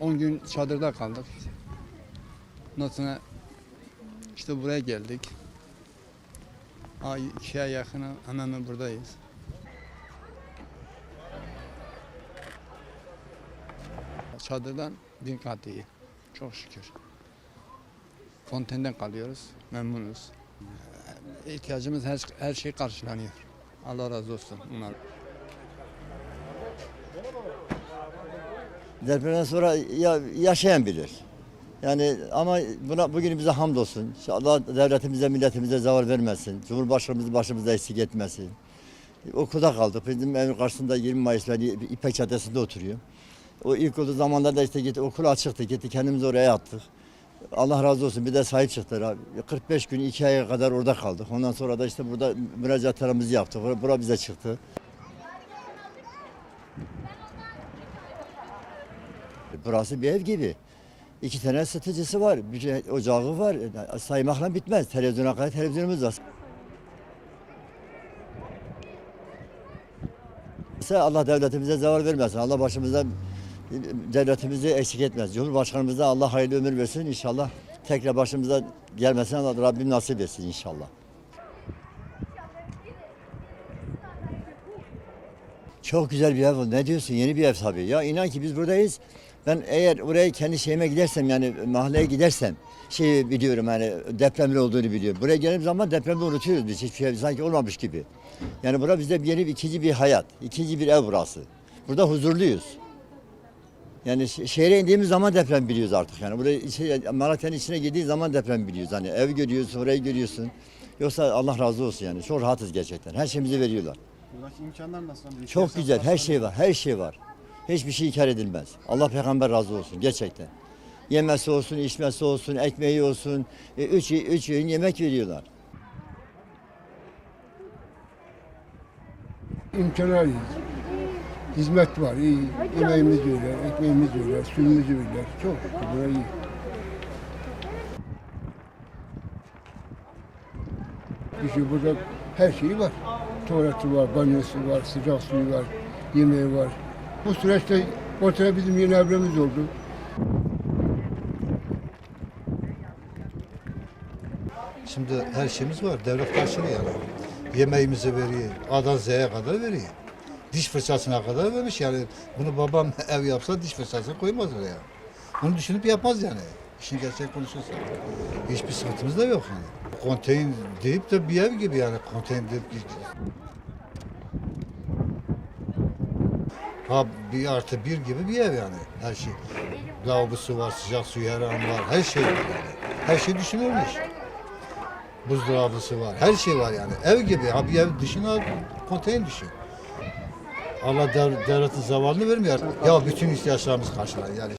10 gün çadırda kaldık. Ondan işte buraya geldik. Ay ikiye yakın hemen hemen buradayız. Çadırdan bin kat iyi. Çok şükür. Fontenden kalıyoruz. Memnunuz. İhtiyacımız her, her şey karşılanıyor. Allah razı olsun. Bunlar. Depremden sonra ya, yaşayan bilir. Yani ama buna bugün bize hamdolsun. Allah devletimize, milletimize zavar vermesin. Cumhurbaşkanımızı başımızda eksik etmesin. Okulda kaldık. Bizim evin karşısında 20 Mayıs'ta İpek Caddesi'nde oturuyor. O ilk olduğu zamanlarda işte gitti okul açıktı. Gitti kendimizi oraya attık. Allah razı olsun bir de sahip çıktılar abi. 45 gün 2 aya kadar orada kaldık. Ondan sonra da işte burada müracaatlarımızı yaptık. Bura, bura bize çıktı. Burası bir ev gibi. İki tane ısıtıcısı var, bir şey- ocağı var. Saymakla bitmez. Televizyona kadar televizyonumuz var. Allah devletimize zarar vermesin. Allah başımızdan devletimizi eksik etmez. Cumhurbaşkanımıza Allah hayırlı ömür versin inşallah. Tekrar başımıza gelmesin Allah Rabbim nasip etsin inşallah. Çok güzel bir ev oldu. Ne diyorsun? Yeni bir ev tabii. Ya inan ki biz buradayız. Ben eğer oraya kendi şeyime gidersem yani mahalleye gidersem şey biliyorum hani depremli olduğunu biliyorum. Buraya geldiğim zaman depremi unutuyoruz biz. Hiçbir şey sanki olmamış gibi. Yani bura bizde bir yeni bir ikinci bir hayat. ikinci bir ev burası. Burada huzurluyuz. Yani şehre indiğimiz zaman deprem biliyoruz artık yani. Buraya içe, Malatya'nın içine girdiği zaman deprem biliyoruz. Hani ev görüyorsun, orayı görüyorsun. Yoksa Allah razı olsun yani. Çok rahatız gerçekten. Her şeyimizi veriyorlar. Buradaki imkanlar nasıl? Hani Çok güzel. Her şey var. Her şey var. Hiçbir şey inkar edilmez. Allah peygamber razı olsun gerçekten. Yemesi olsun, içmesi olsun, ekmeği olsun. E, üç, üç öğün yemek veriyorlar. imkanlar iyi. Hizmet var, iyi. Yemeğimiz öyle, ekmeğimiz öyle, suyumuz öyle. Çok şükür iyi. Şey burada her şeyi var. Tuvaleti var, banyosu var, sıcak suyu var, yemeği var. Bu süreçte ortaya bizim yeni evimiz oldu. Şimdi her şeyimiz var. Devlet karşılıyor yani. Yemeğimizi veriyor. A'dan Z'ye kadar veriyor. Diş fırçasına kadar vermiş yani. Bunu babam ev yapsa diş fırçasını koymaz oraya. Bunu düşünüp yapmaz yani. İşin gerçek konuşursa. Hiçbir sıkıntımız da yok yani. Konteyn deyip de bir ev gibi yani. Konteyn deyip Ha bir artı bir gibi bir ev yani her şey. Lavabosu var, sıcak suyu her an var, her şey var yani. Her şey düşünülmüş. Buzdolabısı var, her şey var yani. Ev gibi, ha bir ev dışına konteyner düşün. Allah dev, devletin zavalını vermiyor. Ya bütün ihtiyaçlarımız karşılar yani.